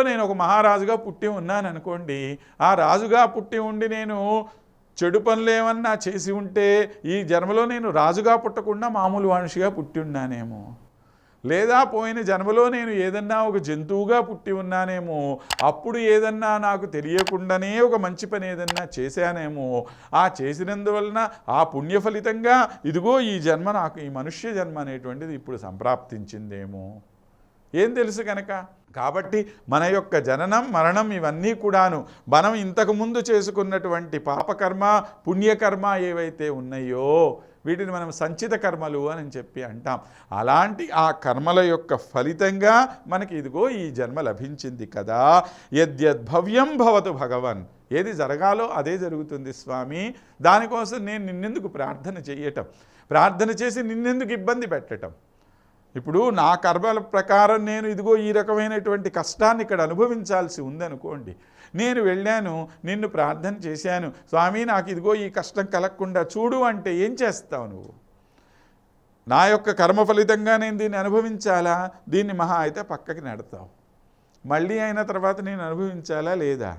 నేను ఒక మహారాజుగా పుట్టి ఉన్నాను అనుకోండి ఆ రాజుగా పుట్టి ఉండి నేను చెడు పనులు ఏమన్నా చేసి ఉంటే ఈ జన్మలో నేను రాజుగా పుట్టకుండా మామూలు మనిషిగా పుట్టి ఉన్నానేమో. లేదా పోయిన జన్మలో నేను ఏదన్నా ఒక జంతువుగా పుట్టి ఉన్నానేమో అప్పుడు ఏదన్నా నాకు తెలియకుండానే ఒక మంచి పని ఏదన్నా చేశానేమో. ఆ చేసినందువలన ఆ పుణ్య ఫలితంగా ఇదిగో ఈ జన్మ నాకు ఈ మనుష్య జన్మ అనేటువంటిది ఇప్పుడు సంప్రాప్తించిందేమో. ఏం తెలుసు కనుక? కాబట్టి మన యొక్క జననం మరణం ఇవన్నీ కూడాను మనం ఇంతకుముందు చేసుకున్నటువంటి పాపకర్మ పుణ్యకర్మ ఏవైతే ఉన్నాయో వీటిని మనం సంచిత కర్మలు అని చెప్పి అంటాం. అలాంటి ఆ కర్మల యొక్క ఫలితంగా మనకి ఇదిగో ఈ జన్మ లభించింది కదా. యద్యద్భవ్యం భవతు భగవన్. ఏది జరగాలో అదే జరుగుతుంది స్వామి. దానికోసం నేను నిన్నెందుకు ప్రార్థన చేయటం ప్రార్థన చేసి నిన్నెందుకు ఇబ్బంది పెట్టటం? ఇప్పుడు నా కర్మల ప్రకారం నేను ఇదిగో ఈ రకమైనటువంటి కష్టాన్ని ఇక్కడ అనుభవించాల్సి ఉందనుకోండి. నేను వెళ్ళాను నిన్ను ప్రార్థన చేశాను. స్వామి నాకు ఇదిగో ఈ కష్టం కలగకుండా చూడు అంటే ఏం చేస్తావు నువ్వు? నా యొక్క కర్మ ఫలితంగా నేను దీన్ని అనుభవించాలా? దీన్ని మహా అయితే పక్కకి నెడతావు. మళ్ళీ అయిన తర్వాత నేను అనుభవించాలా లేదా?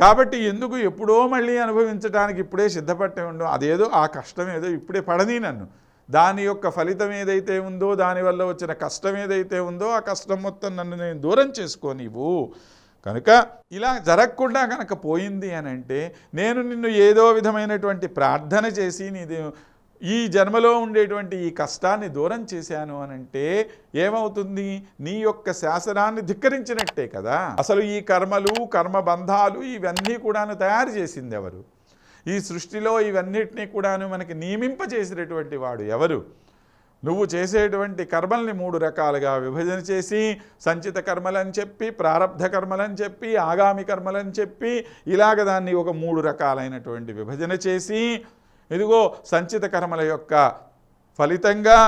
కాబట్టి ఎందుకు ఎప్పుడో మళ్ళీ అనుభవించడానికి ఇప్పుడే సిద్ధపట్టే ఉండవు? అదేదో ఆ కష్టం ఏదో ఇప్పుడే పడని నన్ను. దాని యొక్క ఫలితం ఏదైతే ఉందో దానివల్ల వచ్చిన కష్టం ఏదైతే ఉందో ఆ కష్టం మొత్తం నన్ను నేను దూరం చేసుకోనివ్వు. కనుక ఇలా జరగకుండా కనుక పోయింది అని అంటే నేను నిన్ను ఏదో విధమైనటువంటి ప్రార్థన చేసి నీది ఈ జన్మలో ఉండేటువంటి ఈ కష్టాన్ని దూరం చేశాను అనంటే ఏమవుతుంది? నీ యొక్క శాసనాన్ని ధిక్కరించినట్టే కదా. అసలు ఈ కర్మలు కర్మబంధాలు ఇవన్నీ కూడాను తయారు చేసింది ఎవరు? ఈ సృష్టిలో ఇవన్నిటినీ కూడాను మనకి నియమింపజేసినటువంటి వాడు ఎవరు? నువ్వు చేసేటువంటి కర్మల్ని మూడు రకాలుగా విభజన చేసి సంచిత కర్మలని చెప్పి ప్రారంధ కర్మలని చెప్పి ఆగామి కర్మలని చెప్పి ఇలాగ దాన్ని ఒక మూడు రకాలైనటువంటి విభజన చేసి ఇదిగో సంచిత కర్మల యొక్క ఫలితంగా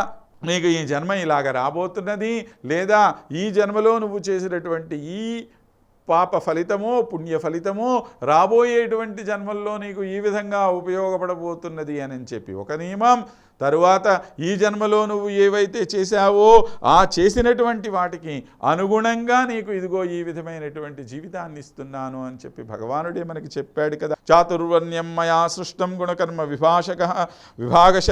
నీకు ఈ జన్మ ఇలాగ రాబోతున్నది లేదా ఈ జన్మలో నువ్వు చేసినటువంటి ఈ పాప ఫలితమో పుణ్య ఫలితమో రాబోయేటువంటి జన్మల్లో నీకు ఈ విధంగా ఉపయోగపడబోతున్నది అని చెప్పి. ఒక నియమం తరువాత ఈ జన్మలో నువ్వు ఏవైతే చేశావో ఆ చేసినటువంటి వాటికి అనుగుణంగా నీకు ఇదిగో ఈ విధమైనటువంటి జీవితాన్ని ఇస్తున్నాను అని చెప్పి భగవానుడే మనకి చెప్పాడు కదా. చాతుర్వర్ణ్యం మయా సృష్టం గుణకర్మ విభాషక విభాగశ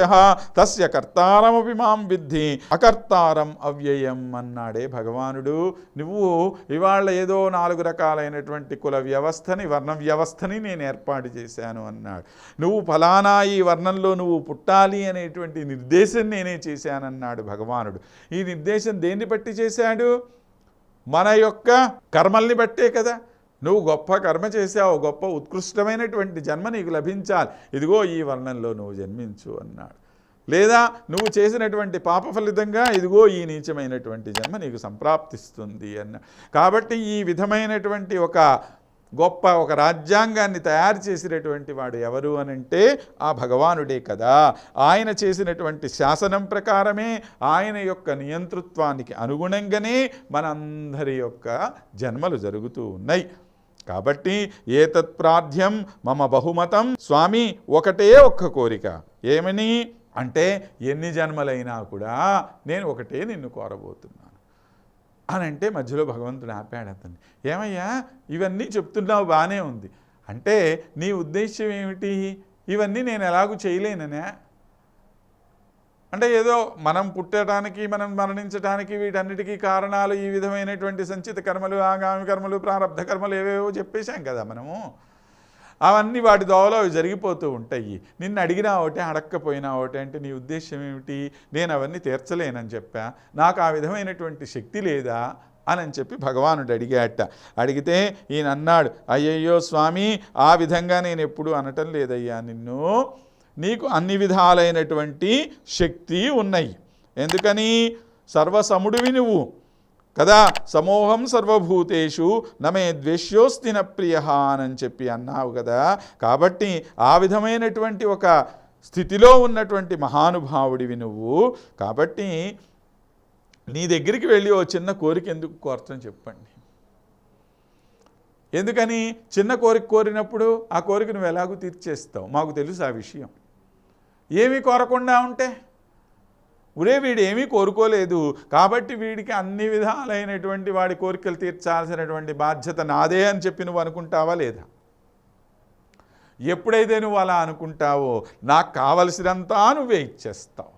తస్య కర్తారమపి మాం విద్ధి అకర్తారం అవ్యయం అన్నాడే భగవానుడు. నువ్వు ఇవాళ ఏదో నాలుగు రకాలైనటువంటి కుల వ్యవస్థని వర్ణ వ్యవస్థని నేను ఏర్పాటు చేశాను అన్నాడు. నువ్వు ఫలానా ఈ వర్ణంలో నువ్వు పుట్టాలి అనే అనేటువంటి నిర్దేశం నేనే చేశానన్నాడు భగవానుడు. ఈ నిర్దేశం దేన్ని బట్టి చేశాడు? మన యొక్క కర్మల్ని బట్టే కదా. నువ్వు గొప్ప కర్మ చేసావు గొప్ప ఉత్కృష్టమైనటువంటి జన్మ నీకు లభించాలి. ఇదిగో ఈ వర్ణంలో నువ్వు జన్మించు అన్నాడు. లేదా నువ్వు చేసినటువంటి పాప ఫలితంగా ఇదిగో ఈ నీచమైనటువంటి జన్మ నీకు సంప్రాప్తిస్తుంది అన్న కాబట్టి ఈ విధమైనటువంటి ఒక గొప్ప ఒక రాజ్యాంగాన్ని తయారు చేసినటువంటి వాడు ఎవరు అనంటే ఆ భగవానుడే కదా. ఆయన చేసినటువంటి శాసనం ప్రకారమే ఆయన యొక్క నియంతృత్వానికి అనుగుణంగానే మనందరి యొక్క జన్మలు జరుగుతూ ఉన్నాయి. కాబట్టి ఏతత్ ప్రార్థ్యం మమ బహుమతం స్వామి ఒకటే ఒక్క కోరిక. ఏమని? అంటే ఎన్ని జన్మలైనా కూడా నేను ఒకటే నిన్ను కోరబోతున్నాను అని అంటే మధ్యలో భగవంతుడు ఆపాడు అతన్ని. ఏమయ్యా? ఇవన్నీ చెప్తున్నావు బాగానే ఉంది. అంటే నీ ఉద్దేశ్యం ఏమిటి? ఇవన్నీ నేను ఎలాగూ చేయలేననే. అంటే ఏదో మనం పుట్టడానికి మనం మరణించడానికి వీటన్నిటికీ కారణాలు ఈ విధమైనటువంటి సంచిత కర్మలు ఆగామి కర్మలు ప్రారంధ కర్మలు ఏవేవో చెప్పేశాం కదా మనము. అవన్నీ వాటి దోవలో అవి జరిగిపోతూ ఉంటాయి. నిన్ను అడిగినా ఒకటే అడక్కపోయినా ఒకటే అంటే నీ ఉద్దేశం ఏమిటి? నేను అవన్నీ తీర్చలేనని చెప్పా. నాకు ఆ విధమైనటువంటి శక్తి లేదా? అని చెప్పి భగవానుడు అడిగాట. అడిగితే ఈయన అన్నాడు అయ్యయ్యో స్వామి ఆ విధంగా నేను ఎప్పుడు అనటం లేదయ్యా నిన్ను. నీకు అన్ని విధాలైనటువంటి శక్తి ఉన్నాయి. ఎందుకని? సర్వసముడివి నువ్వు. కదా? సమోహం సర్వభూతేషు నమే ద్వేష్యోస్తి ప్రియ అని చెప్పి అన్నావు కదా? కాబట్టి ఆ విధమైనటువంటి ఒక స్థితిలో ఉన్నటువంటి మహానుభావుడివి నువ్వు. కాబట్టి నీ దగ్గరికి వెళ్ళి ఓ చిన్న కోరిక ఎందుకు కోరతని చెప్పండి. ఎందుకని? చిన్న కోరిక కోరినప్పుడు ఆ కోరిక నువ్వు ఎలాగూ తీర్చేస్తావు? మాకు తెలుసు ఆ విషయం. ఏమీ కోరకుండా ఉంటే? ఒరే వీడు ఏమీ కోరుకోలేదు. కాబట్టి వీడికి అన్ని విధాలైనటువంటి వాడి కోరికలు తీర్చాల్సినటువంటి బాధ్యత నాదే అని చెప్పి నువ్వు అనుకుంటావా లేదా? ఎప్పుడైతే నువ్వు అలా అనుకుంటావో నాకు కావలసినంతా నువ్వే ఇచ్చేస్తావు.